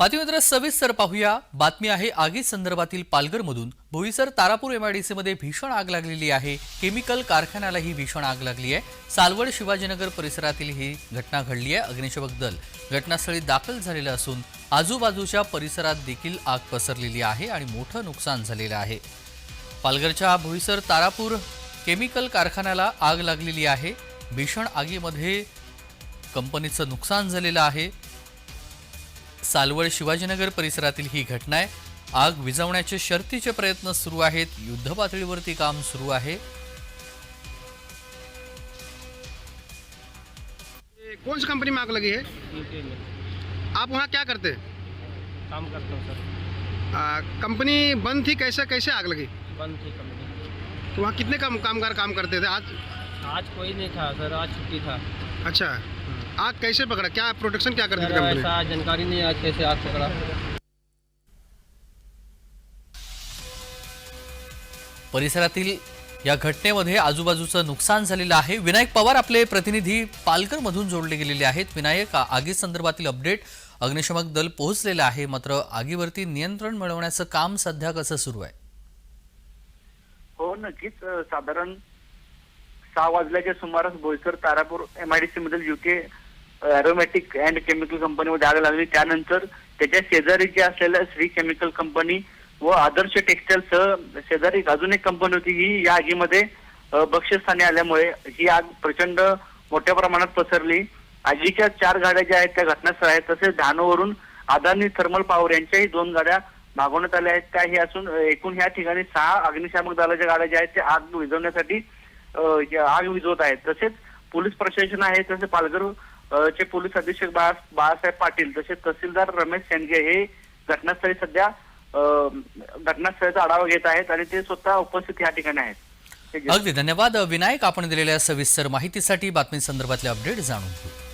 बातमीपत्र सविस्तर पाहूया. बातमी आहे आगी संदर्भातील पालघरमधून. भोईसर तारापूर एमआयडीसी मध्ये भीषण आग लागलेली आहे. केमिकल कारखान्याला ही भीषण आग लागली आहे. सालवड शिवाजीनगर परिसरातील ही घटना घडली आहे. अग्निशमक दल घटनास्थळी दाखल झालेलं असून आजूबाजूच्या परिसरात देखील आग पसरलेली आहे आणि मोठं नुकसान झालेलं आहे. पालघरच्या भोईसर तारापूर केमिकल कारखान्याला आग लागलेली आहे. भीषण आगीमध्ये कंपनीचं नुकसान झालेलं आहे. सालवड शिवाजीनगर परिसरातील ही घटना आहे. आग विझवण्याचे शर्तीचे प्रयत्न सुरू आहेत. युद्ध पातळीवरती काम सुरू आहे. कौन सी कंपनी में आग लगी है? आप वहाँ क्या करते? काम करता हूँ सर। आ, कंपनी बंद थी कैसे कैसे आग लगी? बंद थी कंपनी। तो वहाँ कितने काम कामगार काम करते थे? आज आज कोई नहीं था सर। आज छुट्टी था। अच्छा। आग कैसे पकड़ा? क्या प्रोटेक्शन क्या करती थी कंपनी ऐसा जानकारी नहीं आज कैसे आग पकड़ा। परिसरातील या घटनेमध्ये आजूबाजूचं नुकसान झालेलं आहे. विनायक पवार आपले प्रतिनिधी पालघरमधून जोडले गेलेले आहेत. विनायक आ- आगीसंदर्भातील अपडेट अग्निशमक दल पोहोचलेलं आहे. मात्र आगीवरती नियंत्रण मिळवण्याचं काम सध्या कसं सुरू आहे? हो नक्कीच. साधारण सहा वाजल्याच्या सुमारास बोईसर तारापूर एमआयडीसी मधील युके अॅरोमॅटिक अँड केमिकल कंपनीमध्ये आग लागली. त्यानंतर त्याच्या शेजारी जे असलेल्या श्री केमिकल कंपनी व आदर्श टेक्सटाईलसह शेजारी एक अजून एक कंपनी होती. ही या आगीमध्ये बक्षस्थानी आल्यामुळे ही आग प्रचंड मोठ्या प्रमाणात पसरली. आगीच्या चार गाड्या ज्या आहेत त्या घटनास्थळ आहेत. तसेच धानोवरून अदानी थर्मल पॉवर यांच्याही दोन गाड्या मागवण्यात आल्या आहेत. त्या हे असून एकूण ह्या ठिकाणी सहा अग्निशामक दलाच्या गाड्या ज्या आहेत त्या आग विझवण्यासाठी आग विझवत आहेत. तसेच पोलीस प्रशासन आहे तसे पालघर चे पोलीस अधीक्षक बाळा बाळासाहेब पाटील तसेच तहसीलदार रमेश शेंडगे हे घटनास्थळी सध्या घटनास्थळीचा घटनास्थळाचा आढावा घेत आहेत आणि ते स्वतः उपस्थित या ठिकाणी आहेत. अगदी धन्यवाद. विनायक आपण दिलेल्या सविस्तर माहितीसाठी बातमी संदर्भातले अपडेट जाणून घेऊ.